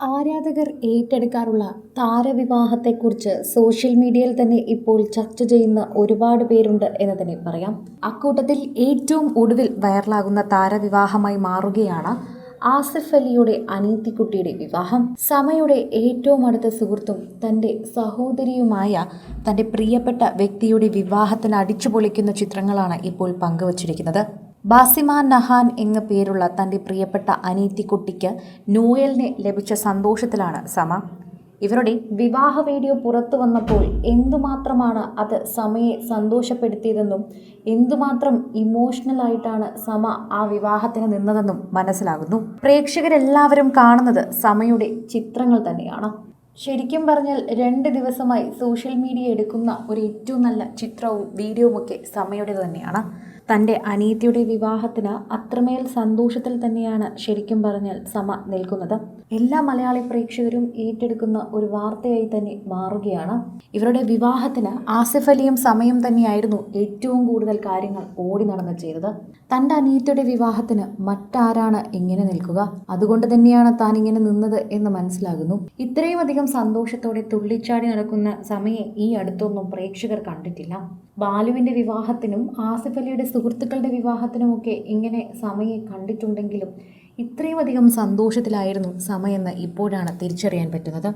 ആരാധകർ ഏറ്റെടുക്കാറുള്ള താരവിവാഹത്തെക്കുറിച്ച് സോഷ്യൽ മീഡിയയിൽ തന്നെ ഇപ്പോൾ ചർച്ച ചെയ്യുന്ന ഒരുപാട് പേരുണ്ട് എന്ന് തന്നെ പറയാം. അക്കൂട്ടത്തിൽ ഏറ്റവും ഒടുവിൽ വൈറലാകുന്ന താരവിവാഹമായി മാറുകയാണ് ആസിഫ് അലിയുടെ അനീതിക്കുട്ടിയുടെ വിവാഹം. സമയുടെ ഏറ്റവും അടുത്ത സുഹൃത്തും തന്റെ സഹോദരിയുമായ തന്റെ പ്രിയപ്പെട്ട വ്യക്തിയുടെ വിവാഹത്തിന് അടിച്ചുപൊളിക്കുന്ന ചിത്രങ്ങളാണ് ഇപ്പോൾ പങ്കുവച്ചിരിക്കുന്നത്. ബാസിമ നഹാൻ എന്ന പേരുള്ള തന്റെ പ്രിയപ്പെട്ട അനീത്തിക്കുട്ടിക്ക് നോയലിനെ ലഭിച്ച സന്തോഷത്തിലാണ് സമ. ഇവരുടെ വിവാഹ വീഡിയോ പുറത്തു വന്നപ്പോൾ എന്തുമാത്രമാണ് അത് സമയെ സന്തോഷപ്പെടുത്തിയതെന്നും എന്തുമാത്രം ഇമോഷണൽ ആയിട്ടാണ് സമ ആ വിവാഹത്തിന് നിന്നതെന്നും മനസ്സിലാകുന്നു. പ്രേക്ഷകരെല്ലാവരും കാണുന്നത് സമയുടെ ചിത്രങ്ങൾ തന്നെയാണ്. ശരിക്കും പറഞ്ഞാൽ രണ്ട് ദിവസമായി സോഷ്യൽ മീഡിയ എടുക്കുന്ന ഒരു ഏറ്റവും നല്ല ചിത്രവും വീഡിയോവും ഒക്കെ സമയുടെ തന്നെയാണ്. തന്റെ അനീതിയുടെ വിവാഹത്തിന് അത്രമേൽ സന്തോഷത്തിൽ തന്നെയാണ് ശരിക്കും പറഞ്ഞാൽ സമ നിൽക്കുന്നത്. എല്ലാ മലയാളി പ്രേക്ഷകരും ഏറ്റെടുക്കുന്ന ഒരു വാർത്തയായി തന്നെ മാറുകയാണ്. ഇവരുടെ വിവാഹത്തിന് ആസിഫ് അലിയും സമയം തന്നെയായിരുന്നു ഏറ്റവും കൂടുതൽ കാര്യങ്ങൾ ഓടി നടന്ന് ചെയ്തത്. തന്റെ അനീതിയുടെ വിവാഹത്തിന് മറ്റാരാണ് ഇങ്ങനെ നിൽക്കുക? അതുകൊണ്ട് തന്നെയാണ് താൻ ഇങ്ങനെ നിന്നത് എന്ന് മനസ്സിലാകുന്നു. ഇത്രയും അധികം സന്തോഷത്തോടെ തുള്ളിച്ചാടി നടക്കുന്ന സമയെ ഈ അടുത്തൊന്നും പ്രേക്ഷകർ കണ്ടിട്ടില്ല. ബാലുവിന്റെ വിവാഹത്തിനും ആസിഫ് അലിയുടെ സുഹൃത്തുക്കളുടെ വിവാഹത്തിനുമൊക്കെ ഇങ്ങനെ സമയെ കണ്ടിട്ടുണ്ടെങ്കിലും ഇത്രയും അധികം സന്തോഷത്തിലായിരുന്നു സമയെന്ന് ഇപ്പോഴാണ് തിരിച്ചറിയാൻ പറ്റുന്നത്.